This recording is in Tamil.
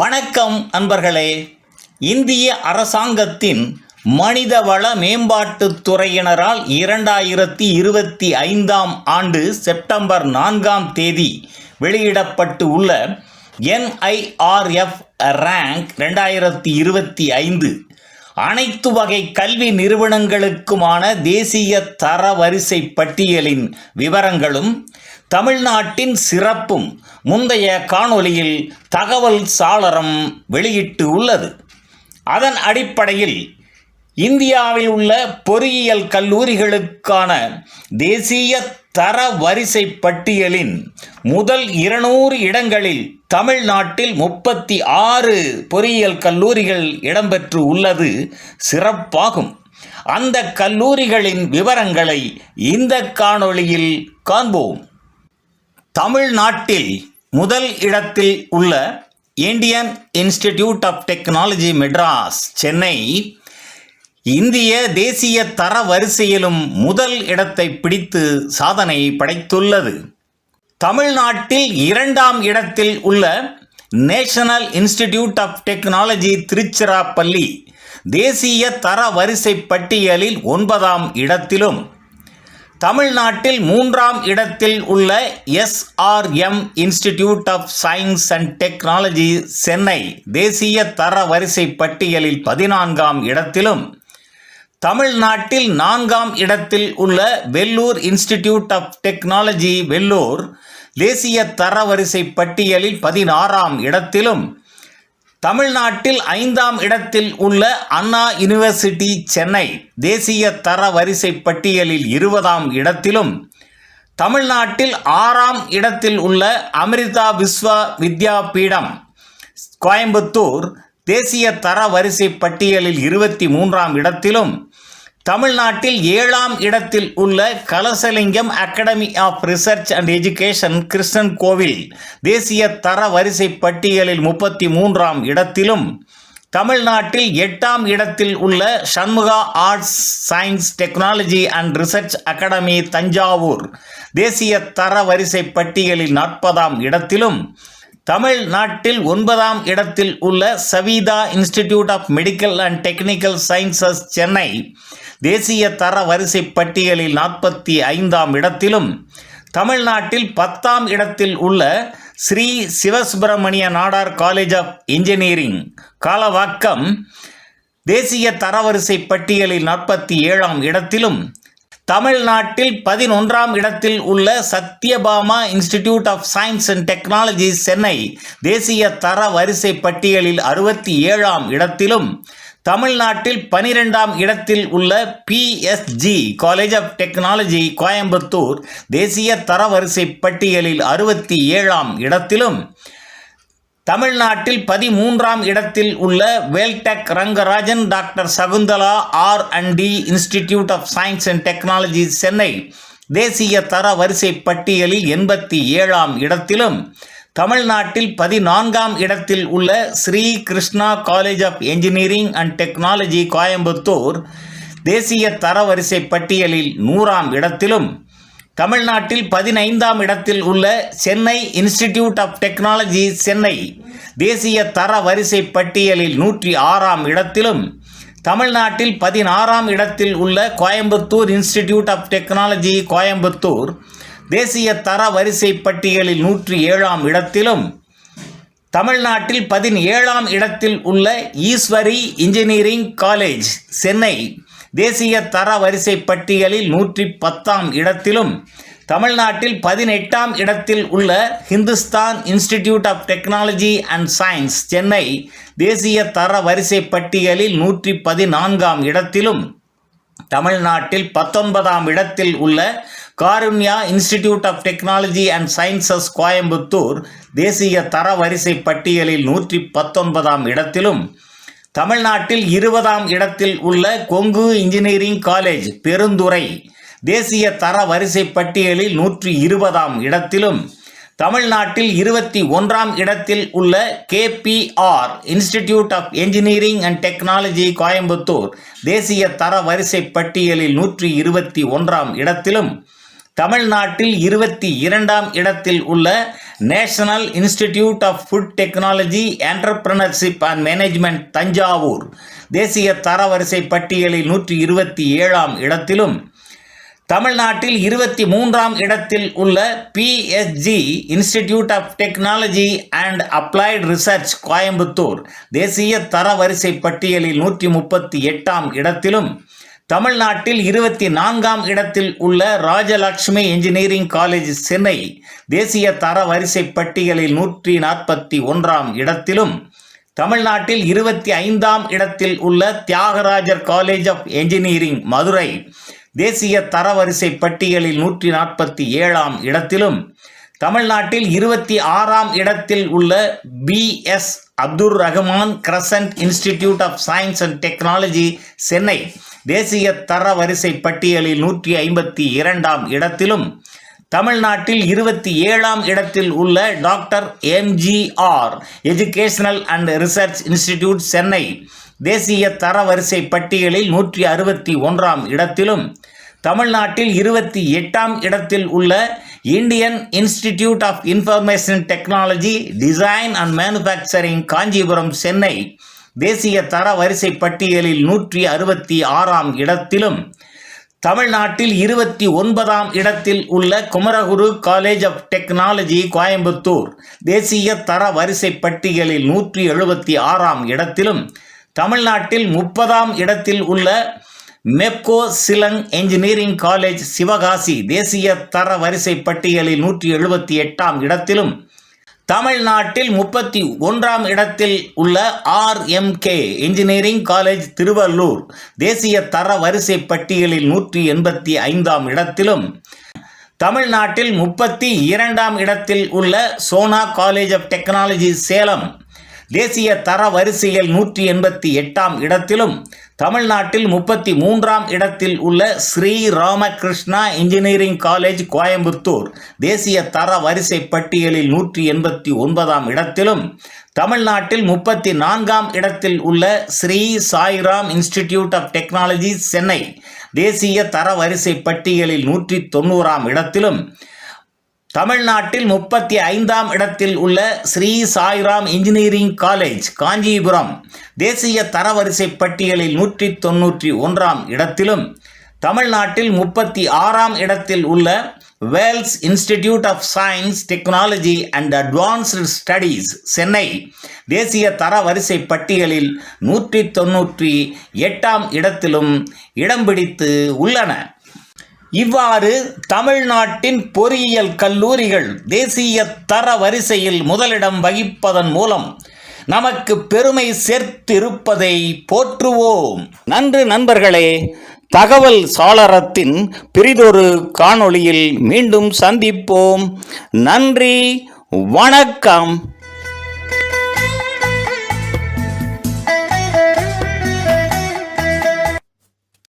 வணக்கம் அன்பர்களே. இந்திய அரசாங்கத்தின் மனிதவள மேம்பாட்டுத் துறையினரால் இரண்டாயிரத்தி இருபத்தி ஐந்தாம் ஆண்டு செப்டம்பர் நான்காம் தேதி வெளியிடப்பட்டு உள்ள என்ஐஆர்எஃப் ரேங்க் ரெண்டாயிரத்தி இருபத்தி ஐந்து அனைத்து வகை கல்வி நிறுவனங்களுக்குமான தேசிய தரவரிசை பட்டியலின் விவரங்களும் தமிழ்நாட்டின் சிறப்பும் முந்தைய காணொலியில் தகவல் சாளரம் வெளியிட்டு உள்ளது. அதன் அடிப்படையில் இந்தியாவில் உள்ள பொறியியல் கல்லூரிகளுக்கான தேசிய தர வரிசை பட்டியலின் முதல் இருநூறு இடங்களில் தமிழ்நாட்டில் முப்பத்தி ஆறு பொறியியல் கல்லூரிகள் இடம்பெற்று உள்ளது. சிறப்பாகும். அந்த கல்லூரிகளின் விவரங்களை இந்த காணொளியில் காண்போம். தமிழ்நாட்டில் முதல் இடத்தில் உள்ள Indian institute of technology Madras Chennai. இந்திய தேசிய தர வரிசையிலும் முதல் இடத்தை பிடித்து சாதனை படைத்துள்ளது. தமிழ்நாட்டில் இரண்டாம் இடத்தில் உள்ள national institute of technology Tiruchirappalli தேசிய தர வரிசை பட்டியலில் ஒன்பதாம் இடத்திலும். தமிழ்நாட்டில் மூன்றாம் இடத்தில் உள்ள SRM institute of science and technology Chennai தேசிய தர வரிசை பட்டியலில் பதினான்காம் இடத்திலும். தமிழ்நாட்டில் நான்காம் இடத்தில் உள்ள Vellore institute of technology Vellore தேசிய தரவரிசை பட்டியலில் பதினாறாம் இடத்திலும் தமிழ்நாட்டில் ஐந்தாம் இடத்தில் உள்ள அண்ணா யுனிவர்சிட்டி சென்னை தேசிய தரவரிசை பட்டியலில் இருபதாம் இடத்திலும் தமிழ்நாட்டில் ஆறாம் இடத்தில் உள்ள அமிர்தா விஸ்வா வித்யாபீடம் கோயம்புத்தூர் தேசிய தர வரிசை பட்டியலில் இருபத்தி மூன்றாம் இடத்திலும் தமிழ்நாட்டில் ஏழாம் இடத்தில் உள்ள Kalasalingam academy of research and education Krishnan Koil தேசிய தர வரிசை பட்டியலில் முப்பத்தி மூன்றாம் இடத்திலும் தமிழ்நாட்டில் எட்டாம் இடத்தில் உள்ள Shanmugha arts science technology and research academy Thanjavur தேசிய தர வரிசை பட்டியலில் நாற்பதாம் இடத்திலும் தமிழ்நாட்டில் ஒன்பதாம் இடத்தில் உள்ள Saveetha institute of medical and technical sciences Chennai தேசிய தர வரிசை பட்டியலில் நாற்பத்தி ஐந்தாம் இடத்திலும் தமிழ்நாட்டில் பத்தாம் இடத்தில் உள்ள Sri Sivasubramaniya Nadar college of engineering. Kalavakkam தேசிய தரவரிசை பட்டியலில் நாற்பத்தி ஏழாம் இடத்திலும் தமிழ்நாட்டில் பதினொன்றாம் இடத்தில் உள்ள Sathyabama institute of science and technology Chennai. தேசிய தர வரிசை பட்டியலில் அறுபத்தி ஏழாம் இடத்திலும் தமிழ்நாட்டில் பனிரெண்டாம் இடத்தில் உள்ள PSG college of technology Coimbatore தேசிய தரவரிசை பட்டியலில் அறுபத்தி ஏழாம் இடத்திலும் தமிழ்நாட்டில் பதிமூன்றாம் இடத்தில் உள்ள Veltech Rangarajan doctor Sakunthala R and D institute of science and technology Chennai தேசிய தர வரிசை பட்டியலில் எண்பத்தி ஏழாம் இடத்திலும் தமிழ்நாட்டில் பதினான்காம் இடத்தில் உள்ள Sri Krishna college of engineering and technology Coimbatore தேசிய தரவரிசை பட்டியலில் நூறாம் இடத்திலும் தமிழ்நாட்டில் பதினைந்தாம் இடத்தில் உள்ள Chennai institute of technology Chennai தேசிய தர வரிசை பட்டியலில் நூற்றி ஆறாம் இடத்திலும் தமிழ்நாட்டில் பதினாறாம் இடத்தில் உள்ள Coimbatore institute of technology Coimbatore தேசிய தர வரிசை பட்டியலில் நூற்றி ஏழாம் இடத்திலும் தமிழ்நாட்டில் பதினேழாம் இடத்தில் உள்ள ஈஸ்வரி இன்ஜினியரிங் காலேஜ் சென்னை தேசிய தர வரிசை பட்டியலில் நூற்றி பத்தாம் இடத்திலும் தமிழ்நாட்டில் பதினெட்டாம் இடத்தில் உள்ள Hindustan institute of technology and science Chennai தேசிய தர வரிசை பட்டியலில் நூற்றி பதினான்காம் இடத்திலும் தமிழ்நாட்டில் பத்தொன்பதாம் இடத்தில் உள்ள Karunya institute of technology and sciences Coimbatore தேசிய தர வரிசை பட்டியலில் நூற்றி பத்தொன்பதாம் இடத்திலும் தமிழ்நாட்டில் இருபதாம் இடத்தில் உள்ள கொங்கு இன்ஜினியரிங் காலேஜ் பெருந்துறை தேசிய தர வரிசை பட்டியலில் நூற்றி இருபதாம் இடத்திலும் தமிழ்நாட்டில் இருபத்தி ஒன்றாம் இடத்தில் உள்ள KPR institute of engineering and technology Coimbatore தேசிய தர வரிசை பட்டியலில் நூற்றி இருபத்தி ஒன்றாம் இடத்திலும் தமிழ்நாட்டில் இருபத்தி இரண்டாம் இடத்தில் உள்ள national institute of food technology entrepreneurship and management Thanjavur. தேசிய தரவரிசை பட்டியலில் நூற்றி இருபத்தி ஏழாம் இடத்திலும் தமிழ்நாட்டில் இருபத்தி மூன்றாம் இடத்தில் உள்ள PSG institute of technology and applied research Coimbatore. தேசிய தரவரிசை பட்டியலில் நூற்றி முப்பத்தி எட்டாம் இடத்திலும் தமிழ்நாட்டில் இருபத்தி நான்காம் இடத்தில் உள்ள ராஜலட்சுமி இன்ஜினியரிங் காலேஜ் சென்னை தேசிய தரவரிசை பட்டியலில் நூற்றி நாற்பத்தி ஒன்றாம் இடத்திலும் தமிழ்நாட்டில் இருபத்தி ஐந்தாம் இடத்தில் உள்ள Thiagarajar college of engineering Madurai தேசிய தரவரிசை பட்டியலில் நூற்றி நாற்பத்தி ஏழாம் இடத்திலும் தமிழ்நாட்டில் இருபத்தி ஆறாம் இடத்தில் உள்ள BS Abdul Rahman crescent institute of science and technology Chennai தேசிய தரவரிசை பட்டியலில் நூற்றி ஐம்பத்தி இரண்டாம் இடத்திலும் தமிழ்நாட்டில் இருபத்தி ஏழாம் இடத்தில் உள்ள doctor MGR educational and research institute Chennai. தேசிய தரவரிசை பட்டியலில் நூற்றி அறுபத்தி ஒன்றாம் இடத்திலும் தமிழ்நாட்டில் இருபத்தி எட்டாம் இடத்தில் உள்ள Indian institute of information technology design and manufacturing Kancheepuram Chennai. தேசிய தர வரிசை பட்டியலில் நூற்றி அறுபத்தி ஆறாம் இடத்திலும் தமிழ்நாட்டில் இருபத்தி ஒன்பதாம் இடத்தில் உள்ள Kumaraguru college of technology Coimbatore. தேசிய தர வரிசை பட்டியலில் நூற்றி எழுபத்தி ஆறாம் இடத்திலும் தமிழ்நாட்டில் முப்பதாம் இடத்தில் உள்ள Mepco Schlenk engineering college Sivakasi தேசிய தர வரிசை பட்டியலில் நூற்றி எழுபத்தி எட்டாம் இடத்திலும் தமிழ்நாட்டில் முப்பத்தி ஒன்றாம் இடத்தில் உள்ள ஆர்எம்கே இன்ஜினியரிங் காலேஜ் திருவள்ளூர். தேசிய தர வரிசை பட்டியலில் நூற்றி எண்பத்தி ஐந்தாம் இடத்திலும் தமிழ்நாட்டில் முப்பத்தி இரண்டாம் இடத்தில் உள்ள Sona college of technology Salem. தேசிய தர வரிசையில் நூற்றி எண்பத்தி எட்டாம் இடத்திலும் தமிழ்நாட்டில் முப்பத்தி மூன்றாம் இடத்தில் உள்ள ஸ்ரீ ராமகிருஷ்ணா இன்ஜினியரிங் காலேஜ் கோயம்புத்தூர். தேசிய தர வரிசை பட்டியலில் நூற்றி எண்பத்தி ஒன்பதாம் இடத்திலும் தமிழ்நாட்டில் முப்பத்தி நான்காம் இடத்தில் உள்ள Sri Sairam institute of technology Chennai. தேசிய தர வரிசை பட்டியலில் நூற்றி தொண்ணூறாம் இடத்திலும் தமிழ்நாட்டில் முப்பத்தி ஐந்தாம் இடத்தில் உள்ள ஸ்ரீ சாய்ராம் இன்ஜினியரிங் காலேஜ் காஞ்சிபுரம் தேசிய தரவரிசை பட்டியலில் நூற்றி தொன்னூற்றி ஒன்றாம் இடத்திலும் தமிழ்நாட்டில் முப்பத்தி ஆறாம் இடத்தில் உள்ள Vels institute of science technology and advanced studies Chennai தேசிய தரவரிசை பட்டியலில் நூற்றி தொன்னூற்றி எட்டாம் இடத்திலும் இடம் பிடித்து உள்ளன. இவ்வாறு தமிழ்நாட்டின் பொறியியல் கல்லூரிகள் தேசிய தர வரிசையில் முதலிடம் வகிப்பதன் மூலம் நமக்கு பெருமை சேர்த்திருப்பதை போற்றுவோம். நன்று நண்பர்களே தகவல் சாளரத்தின் பிரிதொரு காணொளியில் மீண்டும் சந்திப்போம். நன்றி வணக்கம்.